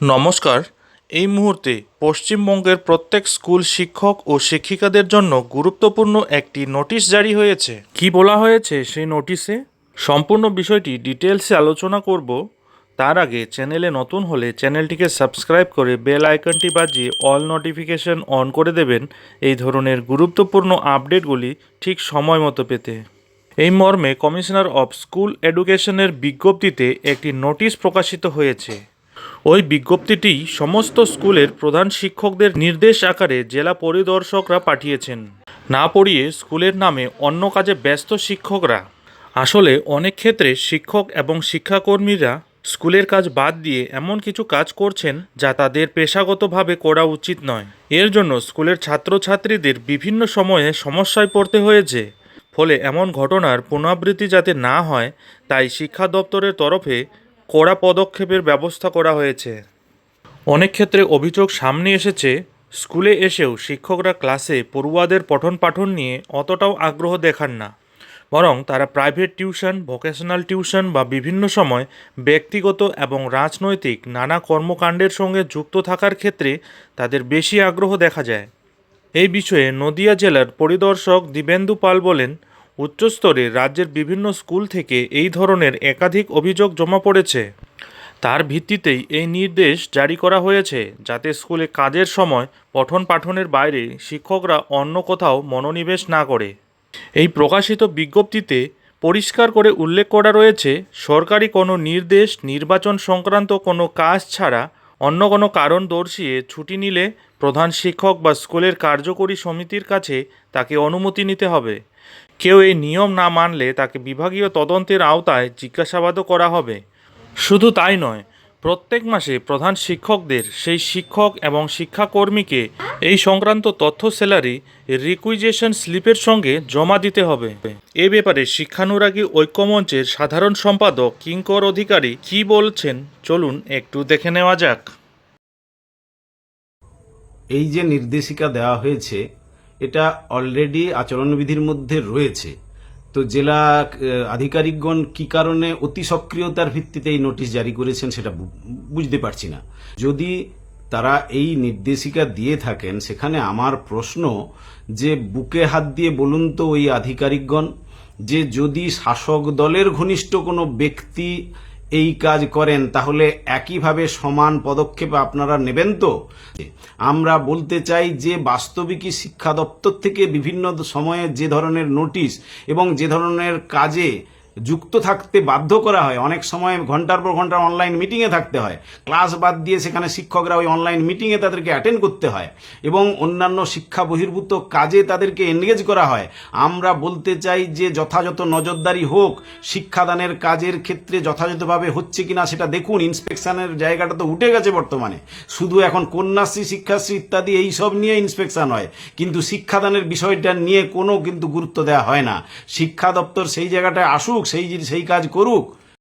নমস্কার। এই মুহূর্তে পশ্চিমবঙ্গের প্রত্যেক স্কুল শিক্ষক ও শিক্ষিকাদের জন্য গুরুত্বপূর্ণ একটি নোটিশ জারি হয়েছে। কি বলা হয়েছে সেই নোটিশে? সম্পূর্ণ বিষয়টি ডিটেলসে আলোচনা করব। তার আগে চ্যানেলে নতুন হলে চ্যানেলটিকে সাবস্ক্রাইব করে বেল আইকনটি বাজিয়ে অল নোটিফিকেশন অন করে দেবেন এই ধরনের গুরুত্বপূর্ণ আপডেটগুলি ঠিক সময় মতো পেতে। এই মর্মে কমিশনার অফ স্কুল এডুকেশনের বিজ্ঞপ্তিতে একটি নোটিশ প্রকাশিত হয়েছে। ওই বিজ্ঞপ্তিটি সমস্ত স্কুলের প্রধান শিক্ষকদের নির্দেশ আকারে জেলা পরিদর্শকরা পাঠিয়েছেন। না পড়িয়ে স্কুলের নামে অন্য কাজে ব্যস্ত শিক্ষকরা। আসলে অনেক ক্ষেত্রে শিক্ষক এবং শিক্ষাকর্মীরা স্কুলের কাজ বাদ দিয়ে এমন কিছু কাজ করছেন যা তাদের পেশাগতভাবে করা উচিত নয়। এর জন্য স্কুলের ছাত্রছাত্রীদের বিভিন্ন সময়ে সমস্যায় পড়তে হয়েছে। ফলে এমন ঘটনার পুনরাবৃত্তি যাতে না হয়, তাই শিক্ষা দপ্তরের তরফে কড়া পদক্ষেপের ব্যবস্থা করা হয়েছে। অনেক ক্ষেত্রে অভিযোগ সামনে এসেছে, স্কুলে এসেও শিক্ষকরা ক্লাসে পড়ুয়াদের পঠন পাঠন নিয়ে অতটাও আগ্রহ দেখান না। বরং তারা প্রাইভেট টিউশন, ভোকেশনাল টিউশন বা বিভিন্ন সময় ব্যক্তিগত এবং রাজনৈতিক নানা কর্মকাণ্ডের সঙ্গে যুক্ত থাকার ক্ষেত্রে তাদের বেশি আগ্রহ দেখা যায়। এই বিষয়ে নদিয়া জেলার পরিদর্শক দিবেন্দু পাল বলেন উচ্চস্তরে রাজ্যের বিভিন্ন স্কুল থেকে এই ধরনের একাধিক অভিযোগ জমা পড়েছে। তার ভিত্তিতেই এই নির্দেশ জারি করা হয়েছে যাতে স্কুলে কাজের সময় পঠন পাঠনের বাইরে শিক্ষকরা অন্য কোথাও মনোনিবেশ না করে। এই প্রকাশিত বিজ্ঞপ্তিতে পরিষ্কার করে উল্লেখ করা রয়েছে, সরকারি কোনো নির্দেশ, নির্বাচন সংক্রান্ত কোনো কাজ ছাড়া অন্য কোনো কারণ দর্শিয়ে ছুটি নিলে প্রধান শিক্ষক বা স্কুলের কার্যকরী সমিতির কাছে তাকে অনুমতি নিতে হবে। কেউ এই নিয়ম না মানলে তাকে বিভাগীয় তদন্তের আওতায় জিজ্ঞাসাবাদও করা হবে। শুধু তাই নয়, প্রত্যেক মাসে প্রধান শিক্ষকদের, সেই শিক্ষক এবং শিক্ষাকর্মীকে এই সংক্রান্ত তথ্য স্যালারি রিকুইজেশন স্লিপের সঙ্গে জমা দিতে হবে। এ ব্যাপারে শিক্ষানুরাগী ঐক্যমঞ্চের সাধারণ সম্পাদক, কিঙ্কর অধিকারী কি বলছেন, চলুন একটু দেখে নেওয়া যাক। এই যে নির্দেশিকা দেওয়া হয়েছে এটা অলরেডি আচরণবিধির মধ্যে রয়েছে। তো জেলা আধিকারিকগণ কি কারণে অতি সক্রিয়তার ভিত্তিতে এই নোটিশ জারি করেছেন সেটা বুঝতে পারছি না। যদি তারা এই নির্দেশিকা দিয়ে থাকেন, সেখানে আমার প্রশ্ন যে বুকে হাত দিয়ে বলুন তো ওই আধিকারিকগণ, যে যদি শাসক দলের ঘনিষ্ঠ কোনো ব্যক্তি এই কাজ করেন, তাহলে একইভাবে সমান পদক্ষেপ আপনারা নেবেন তো? আমরা বলতে চাই যে বাস্তবিকই শিক্ষা দপ্তর থেকে বিভিন্ন সময়ে যে ধরনের নোটিশ এবং যে ধরনের কাজে যুক্ত থাকতে বাধ্য করা হয়। অনেক সময় ঘণ্টার পর ঘণ্টা অনলাইন মিটিংয়ে থাকতে হয়। ক্লাস বাদ দিয়ে সেখানে শিক্ষকরা ওই অনলাইন মিটিংয়ে তাদেরকে অ্যাটেন্ড করতে হয় এবং অন্যান্য শিক্ষা বহির্ভূত কাজে তাদেরকে এনগেজ করা হয়। আমরা বলতে চাই যে যথাযথ নজরদারি হোক, শিক্ষাদানের কাজের ক্ষেত্রে যথাযথভাবে হচ্ছে কিনা সেটা দেখুন। ইন্সপেকশনের জায়গাটা তো উঠে গেছে বর্তমানে। শুধু এখন কন্যাশ্রী, শিক্ষাশ্রী ইত্যাদি এই সব নিয়ে ইন্সপেকশন হয়। কিন্তু শিক্ষাদানের বিষয়টা নিয়ে কোনো কিন্তু গুরুত্ব দেওয়া হয় না। শিক্ষা দপ্তর সেই জায়গাটায় আসুক সেই জিনিস সেই কাজ করুক